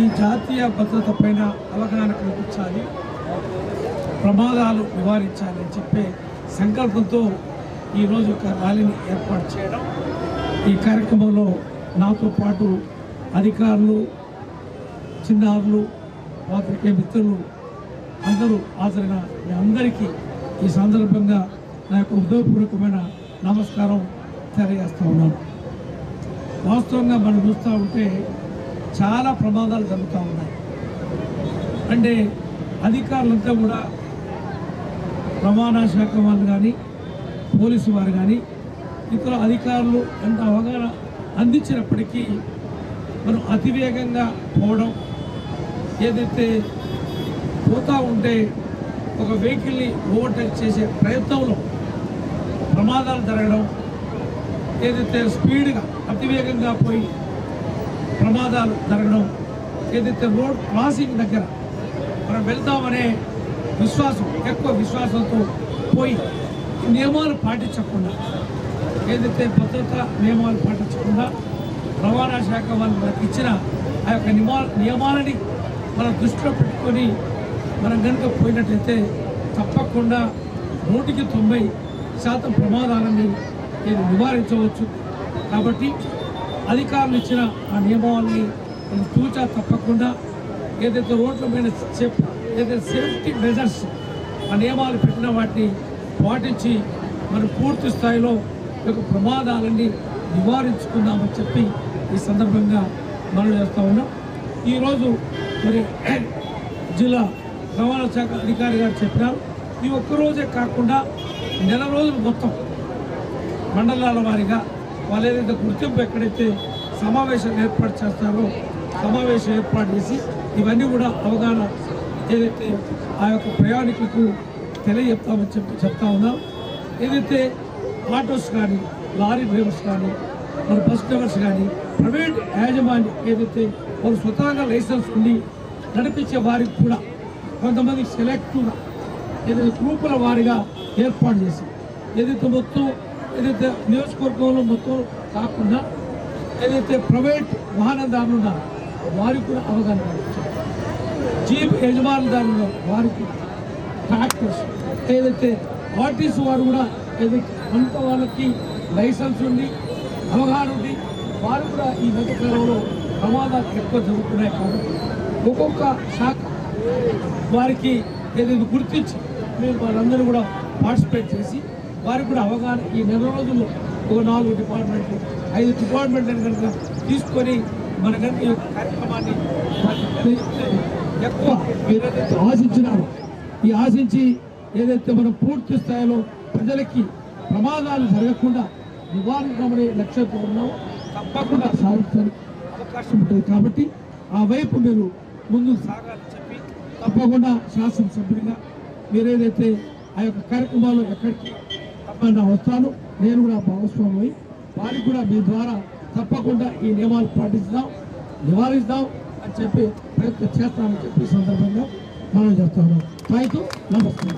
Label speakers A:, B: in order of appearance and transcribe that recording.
A: ఈ జాతీయ భద్రత పైన అవగాహన కల్పించాలి ప్రమాదాలు నివారించాలని చెప్పే సంకల్పంతో ఈరోజు ఒక ర్యాలీని ఏర్పాటు చేయడం. ఈ కార్యక్రమంలో నాతో పాటు అధికారులు చిన్నారులు పాత్రికేయ మిత్రులు అందరూ హాజరైన మీ అందరికీ ఈ సందర్భంగా నా యొక్క హృదయపూర్వకమైన నమస్కారం తెలియజేస్తూ ఉన్నాను. వాస్తవంగా మనం చూస్తూ ఉంటే చాలా ప్రమాదాలు జరుగుతూ ఉన్నాయి. అంటే అధికారులంతా కూడా రవాణా శాఖ వాళ్ళు కానీ పోలీసు వారు కానీ ఇతర అధికారులు ఎంత అవగాహన అందించినప్పటికీ మనం అతివేగంగా పోవడం ఏదైతే పోతూ ఉంటే ఒక వెహికల్ని ఓవర్టేక్ చేసే ప్రయత్నంలో ప్రమాదాలు జరగడం ఏదైతే స్పీడ్గా అతివేగంగా పోయి ప్రమాదాలు జరగడం ఏదైతే రోడ్ క్రాసింగ్ దగ్గర మనం వెళ్తామనే విశ్వాసం ఎక్కువ విశ్వాసంతో పోయి నియమాలు పాటించకుండా ఏదైతే భద్రతా నియమాలు పాటించకుండా రవాణా శాఖ వాళ్ళు మనకి ఇచ్చిన ఆ యొక్క నియమా నియమాలని మనం దృష్టిలో పెట్టుకొని మనం కనుక పోయినట్లయితే తప్పకుండా నూటికి తొంభై శాతం ప్రమాదాలని నేను నివారించవచ్చు. కాబట్టి అధికారులు ఇచ్చిన ఆ నియమాలని మనం తూచా తప్పకుండా ఏదైతే రోడ్ల మీద ఏదైతే సేఫ్టీ మెజర్స్ ఆ నియమాలు పెట్టిన వాటిని పాటించి మనం పూర్తి స్థాయిలో యొక్క ప్రమాదాలన్నీ నివారించుకుందామని చెప్పి ఈ సందర్భంగా మనం చేస్తూ ఉన్నాం. ఈరోజు మరి జిల్లా రవాణా శాఖ అధికారి గారు చెప్పినారు. ఈ ఒక్కరోజే కాకుండా నెల రోజులు మొత్తం మండలాల వారీగా వాళ్ళు ఏదైతే గుర్తింపు ఎక్కడైతే సమావేశం ఏర్పాటు చేస్తారో సమావేశం ఏర్పాటు చేసి ఇవన్నీ కూడా అవగాహన ఏదైతే ఆ యొక్క ప్రయాణికులకు తెలియజెప్తామని చెప్పి చెప్తా ఉన్నాం. ఏదైతే ఆటోస్ కానీ లారీ డ్రైవర్స్ కానీ మన బస్ డ్రైవర్స్ కానీ ప్రైవేట్ యాజమాన్యం ఏదైతే వాళ్ళు స్వతహాగా లైసెన్స్ ఉండి నడిపించే వారికి కూడా కొంతమంది సెలెక్టివ్గా ఏదైతే గ్రూపుల వారిగా ఏర్పాటు చేసి ఏదైతే మొత్తం ఏదైతే నియోజకవర్గంలో మొత్తం కాకుండా ఏదైతే ప్రైవేట్ వాహనదారులు ఉన్నారో వారికి కూడా అవగాహన కల్పించాలి. జీప్ యజమానుదారులు వారికి ట్రాక్టర్స్ ఏదైతే ఆర్టీసీ వారు కూడా ఏదైతే అంత వాళ్ళకి లైసెన్స్ ఉంది అవగాహన ఉంది వారు కూడా ఈ మధ్యకాలంలో ప్రమాదాలు ఎక్కువ జరుగుతున్నాయి కాబట్టి ఒక్కొక్క శాఖ వారికి ఏదైతే గుర్తించి మేము వాళ్ళందరూ కూడా పార్టిసిపేట్ చేసి వారికి కూడా అవగాహన ఈ నెల రోజుల్లో ఒక నాలుగు డిపార్ట్మెంట్లు ఐదు డిపార్ట్మెంట్లను కనుక తీసుకొని మన కనుక ఈ యొక్క కార్యక్రమాన్ని ఎక్కువ మీరైతే ఆశించినారు ఆశించినారో ఈ ఆశించి ఏదైతే మనం పూర్తి స్థాయిలో ప్రజలకి ప్రమాదాలు జరగకుండా నివారించమనే లక్ష్యంతో ఉన్నామో తప్పకుండా సాధించడానికి అవకాశం ఉంటుంది కాబట్టి ఆ వైపు మీరు ముందుకు సాగాలని చెప్పి తప్పకుండా శాసనసభ్యుడిగా మీరేదైతే ఆ యొక్క కార్యక్రమాలు ఎక్కడికి తప్పకుండా వస్తాను. నేను కూడా భాగస్వామి వారికి కూడా మీ ద్వారా తప్పకుండా ఈ నియమాలు పాటిస్తాం నివారిస్తాం అని చెప్పి ప్రయత్నం చేస్తామని చెప్పి సందర్భంగా మనం చెప్తాను థ్యాంక్ యూ నమస్తే.